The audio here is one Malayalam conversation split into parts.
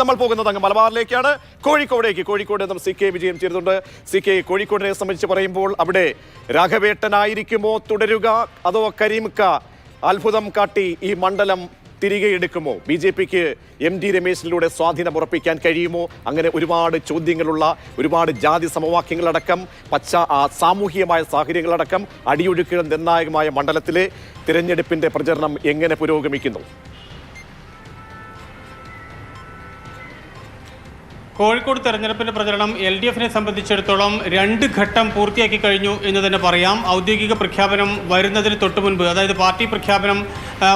നമ്മൾ പോകുന്നത് അങ്ങ് മലബാറിലേക്കാണ്. കോഴിക്കോടേക്ക് കോഴിക്കോട് നമ്മൾ സി കെ വിജയം ചേരുന്നുണ്ട്. സി കെ കോഴിക്കോടിനെ സംബന്ധിച്ച് പറയുമ്പോൾ അവിടെ രാഘവേട്ടനായിരിക്കുമോ തുടരുക? അതോ കരീംക്ക അത്ഭുതം കാട്ടി ഈ മണ്ഡലം തിരികെ എടുക്കുമോ? ബി ജെ പിക്ക് എം ഡി രമേശിലൂടെ സ്വാധീനം ഉറപ്പിക്കാൻ കഴിയുമോ? അങ്ങനെ ഒരുപാട് ചോദ്യങ്ങളുള്ള ഒരുപാട് ജാതി സമവാക്യങ്ങളടക്കം പച്ച സാമൂഹികമായ സാഹചര്യങ്ങളടക്കം അടിയൊഴുക്കുകൾ നിർണായകമായ മണ്ഡലത്തിലെ തിരഞ്ഞെടുപ്പിന്റെ പ്രചരണം എങ്ങനെ പുരോഗമിക്കുന്നു? കോഴിക്കോട് തെരഞ്ഞെടുപ്പിന്റെ പ്രചരണം എൽ ഡി എഫിനെ സംബന്ധിച്ചിടത്തോളം രണ്ട് ഘട്ടം പൂർത്തിയാക്കി കഴിഞ്ഞു എന്ന് തന്നെ പറയാം. ഔദ്യോഗിക പ്രഖ്യാപനം വരുന്നതിന് തൊട്ടു മുൻപ് അതായത് പാർട്ടി പ്രഖ്യാപനം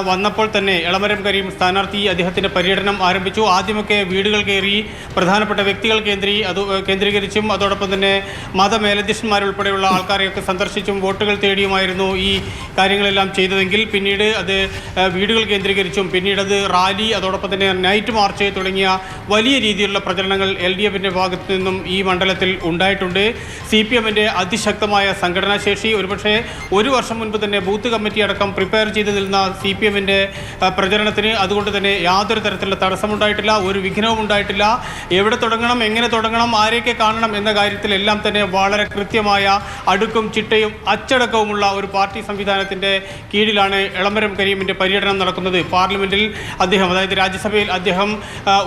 വന്നപ്പോൾ തന്നെ ഇളമരം കരീം സ്ഥാനാർത്ഥി അദ്ദേഹത്തിന്റെ പര്യടനം ആരംഭിച്ചു. ആദ്യമൊക്കെ വീടുകൾ കയറി പ്രധാനപ്പെട്ട വ്യക്തികൾ കേന്ദ്രീ അത് കേന്ദ്രീകരിച്ചും അതോടൊപ്പം തന്നെ മതമേലധ്യക്ഷന്മാരുൾപ്പെടെയുള്ള ആൾക്കാരെയൊക്കെ സന്ദർശിച്ചും വോട്ടുകൾ തേടിയുമായിരുന്നു ഈ കാര്യങ്ങളെല്ലാം ചെയ്തതെങ്കിൽ. പിന്നീട് അത് വീടുകൾ കേന്ദ്രീകരിച്ചും പിന്നീട് അത് റാലി അതോടൊപ്പം തന്നെ നൈറ്റ് മാർച്ച് തുടങ്ങിയ വലിയ രീതിയിലുള്ള പ്രചരണങ്ങൾ എൽ ഡി എഫിന്റെ ഭാഗത്തു നിന്നും ഈ മണ്ഡലത്തിൽ ഉണ്ടായിട്ടുണ്ട്. സി പി എമ്മിന്റെ അതിശക്തമായ സംഘടനാശേഷി. ഒരുപക്ഷെ ഒരു വർഷം മുൻപ് തന്നെ ബൂത്ത് കമ്മിറ്റി അടക്കം പ്രിപ്പയർ ചെയ്ത് നിന്ന സി പി എമ്മിന്റെ പ്രചരണത്തിന് അതുകൊണ്ട് തന്നെ യാതൊരു തരത്തിലുള്ള തടസ്സമുണ്ടായിട്ടില്ല ഒരു വിഘ്നവും ഉണ്ടായിട്ടില്ല. എവിടെ തുടങ്ങണം എങ്ങനെ തുടങ്ങണം ആരെയൊക്കെ കാണണം എന്ന കാര്യത്തിലെല്ലാം തന്നെ വളരെ കൃത്യമായ അടുക്കും ചിട്ടയും അച്ചടക്കവുമുള്ള ഒരു പാർട്ടി സംവിധാനത്തിന്റെ കീഴിലാണ് എളമരം കരീമിന്റെ പര്യടനം നടക്കുന്നത്. പാർലമെന്റിൽ അദ്ദേഹം അതായത് രാജ്യസഭയിൽ അദ്ദേഹം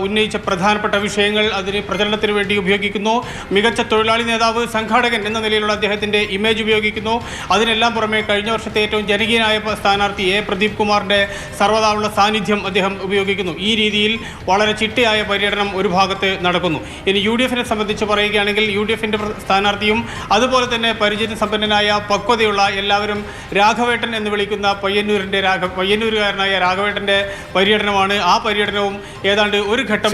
ഉന്നയിച്ച പ്രധാനപ്പെട്ട വിഷയങ്ങൾ അതിന് പ്രചരണത്തിന് വേണ്ടി ഉപയോഗിക്കുന്നു. മികച്ച തൊഴിലാളി നേതാവ് സംഘാടകൻ എന്ന നിലയിലുള്ള അദ്ദേഹത്തിന്റെ ഇമേജ് ഉപയോഗിക്കുന്നു. അതിനെല്ലാം പുറമെ കഴിഞ്ഞ വർഷത്തെ ഏറ്റവും ജനകീയനായ സ്ഥാനാർത്ഥി എ. പ്രദീപ് കുമാറിന്റെ സർവതാവുള്ള സാന്നിധ്യം അദ്ദേഹം ഉപയോഗിക്കുന്നു. ഈ രീതിയിൽ വളരെ ചിട്ടയായ പര്യടനം ഒരു ഭാഗത്ത് നടക്കുന്നു. ഇനി യു ഡി എഫിനെ സംബന്ധിച്ച് പറയുകയാണെങ്കിൽ യു ഡി എഫിന്റെ സ്ഥാനാർത്ഥിയും അതുപോലെ തന്നെ പരിചയ സമ്പന്നനായ പക്വതയുള്ള എല്ലാവരും രാഘവേട്ടൻ എന്ന് വിളിക്കുന്ന പയ്യന്നൂരിന്റെ രാഘ പയ്യന്നൂരുകാരനായ രാഘവേട്ടന്റെ പര്യടനമാണ്. ആ പര്യടനവും ഏതാണ്ട് ഒരു ഘട്ടം